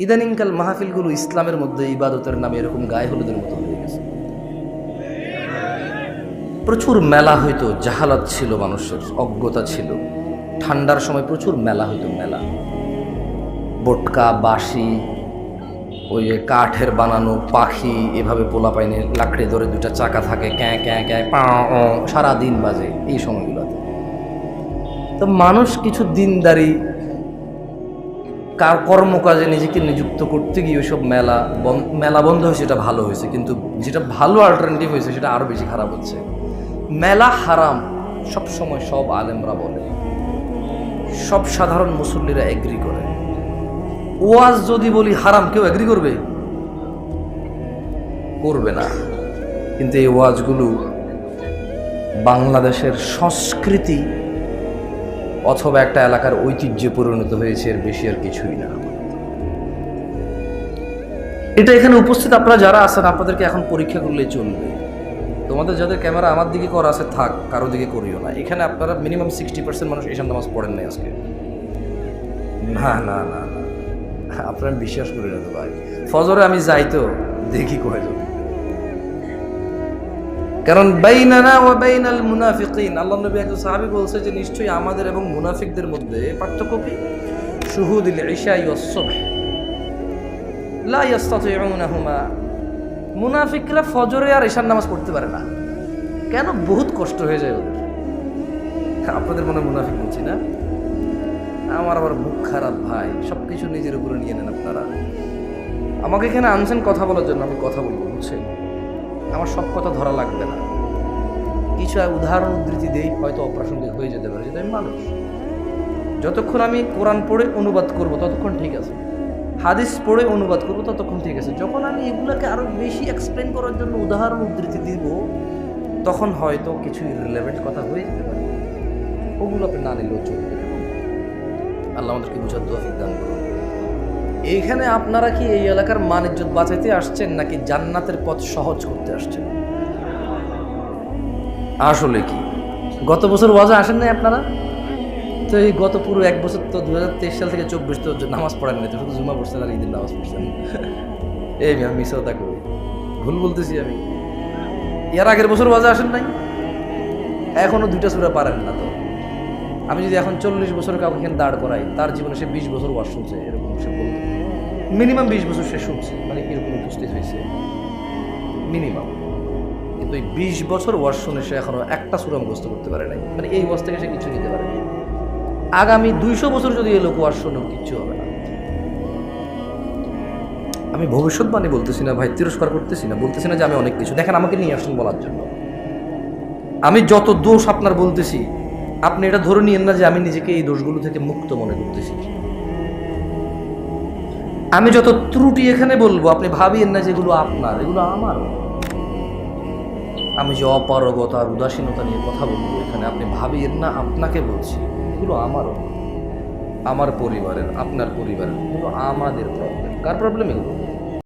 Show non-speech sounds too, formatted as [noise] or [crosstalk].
ইদানিংকাল মাহফিলগুলো ইসলামের মধ্যে ইবাদতের নামে এরকম গায়ে হলুদের মতো হয়ে গেছে। প্রচুর মেলা হইতো জাহালাত ছিল মানুষের, অজ্ঞতা ছিল। ঠান্ডার সময় প্রচুর মেলা হইতো মেলা। বটকা, বাঁশি, ওই যে কাঠের বানানো পাখি, এভাবে পোলা পাইনে লাকড়ি ধরে দুটা চাকা থাকে, ক্যাঁ ক্যাঁ ক্যাঁ, পা সারাদিন বাজে এই সময়গুলোতে। তো মানুষ কিছু দিনদারি কার কর্মকাজে নিজেকে নিযুক্ত করতে গিয়ে ওইসব মেলা মেলা বন্ধ হয়েছে, এটা ভালো হয়েছে। কিন্তু যেটা ভালো অল্টারনেটিভ হয়েছে, সেটা আরও বেশি খারাপ হচ্ছে। মেলা হারাম সব সময় সব আলেমরা বলে। সব সাধারণ মুসল্লিরা এগ্রি করে। ওয়াজ যদি বলি হারাম, কেউ এগ্রি করবে? করবে না। কিন্তু এই ওয়াজগুলো বাংলাদেশের সংস্কৃতি অথবা একটা এলাকার ঐতিহ্যে পরিণত হয়েছে, এর বেশি আর কিছুই না। এটা এখানে উপস্থিত আপনারা যারা আছেন, আপনাদেরকে এখন পরীক্ষা করলেই চলবে। তোমাদের যাদের ক্যামেরা আমার দিকে করা আছে, থাক, কারও দিকে করিও না। এখানে আপনারা মিনিমাম সিক্সটি পার্সেন্ট মানুষ এসব নামাজ পড়েন নাই আজকে। না না না না। আপনারা বিশ্বাস করি না তো ভাই। ফজরে আমি যাই তো, দেখি কয়জন। কারণ বাইনানা ওয়া বাইনাল মুনাফিকিন, আল্লাহ নবী একজন সাহাবী বলছে যে নিশ্চয়ই আমাদের এবং মুনাফিকদের মধ্যে পার্থক্য কি? শুহুদুল ইশা ওয়াস সুবহ। লা ইয়াস্তাতিউনাহুমা। মুনাফিকরা ফজরে আর ঈশার নামাজ পড়তে পারে না। কেন? বহুত কষ্ট হয়ে যায় ওদের। আপনাদের মনে মুনাফিক বলছি না? আমার আবার মুখ খারাপ ভাই সব কিছু নিজের উপরে নিয়ে নেন আপনারা। আমাকে এখানে আনছেন কথা বলার জন্য, আমি কথা বলব, বুঝছেন? আমার সব কথা ধরা লাগবে না। কিছু উদাহরণ উদ্ধৃতি দেই, হয়তো অপ্রাসঙ্গিক হয়ে যেতে পারে, যেহেতু আমি মানুষ। যতক্ষণ আমি কোরআন পড়ে অনুবাদ করব, ততক্ষণ ঠিক আছে। হাদিস পড়ে অনুবাদ করব, ততক্ষণ ঠিক আছে। যখন আমি এগুলোকে আরও বেশি এক্সপ্লেন করার জন্য উদাহরণ উদ্ধৃতি দিব, তখন হয়তো কিছু রিলেভেন্ট কথা হয়ে যেতে পারে। ওগুলো আপনি না নিলেও চলবে। আল্লাহ আমাদেরকে বুঝার দোয়া দান করুন। এইখানে আপনারা কি এই এলাকার মান ইজ্জত বাঁচাইতে আসছেন নাকি জান্নাতের পথ সহজ করতে আসছেন? আসলে কি? গত বছর ওয়াজে আসেন নাই আপনারা? তো এই গত পুরো এক বছর তো দু হাজার তেইশ সাল থেকে চব্বিশ তো নামাজ পড়েন নাই তো শুধু জুমা পড়ছেন আর ঈদের নামাজ পড়ছেন। [laughs] এই আমি মিস তা করি। ভুল বলতেছি আমি। এর আগের বছর ওয়াজে আসেন নাই? এখনও দুইটা সুরা পারেন না তো। আমি যদি এখন চল্লিশ বছর কাউকে এখানে দাঁড় করাই, তার জীবনে সে বিশ বছর ওয়াজ শুনছে, এরকম সে বলতে মিনিমাম বিশ বছর সে শুনছে মানে এরকম উপস্থিত হয়েছে। মিনিমাম কিন্তু এই বিশ বছর ওয়াজ শুনে সে এখনও একটা সুরা মুখস্থ করতে পারে নাই। মানে এই ওয়াজ থেকে সে কিছু নিতে পারে না আগামী দুইশো বছর যদি এই লোক ওয়াজ শোনেও কিচ্ছু হবে না। আমি ভবিষ্যৎবাণী বলতেছি না ভাই, তিরস্কার করতেছি না, বলতেছি না যে আমি অনেক কিছু। দেখেন আমাকে নিয়ে আসুন বলার জন্য। আমি যত দোষ আপনার বলতেছি আপনি এটা ধরে নিয়েন না যে আমি নিজেকে এই দোষগুলো থেকে মুক্ত মনে করতেছি। আমি যত ত্রুটি এখানে বলব, আপনি ভাবিয়েন না যেগুলো আপনার, এগুলো আমার। আমি যে অপারগতা আর উদাসীনতা নিয়ে কথা বলব এখানে, আপনি ভাবিয়েন না আপনাকে বলছি, এগুলো আমারও আমার পরিবারের, আপনার পরিবারের, এগুলো আমাদের প্রবলেম কার প্রবলেম এগুলো?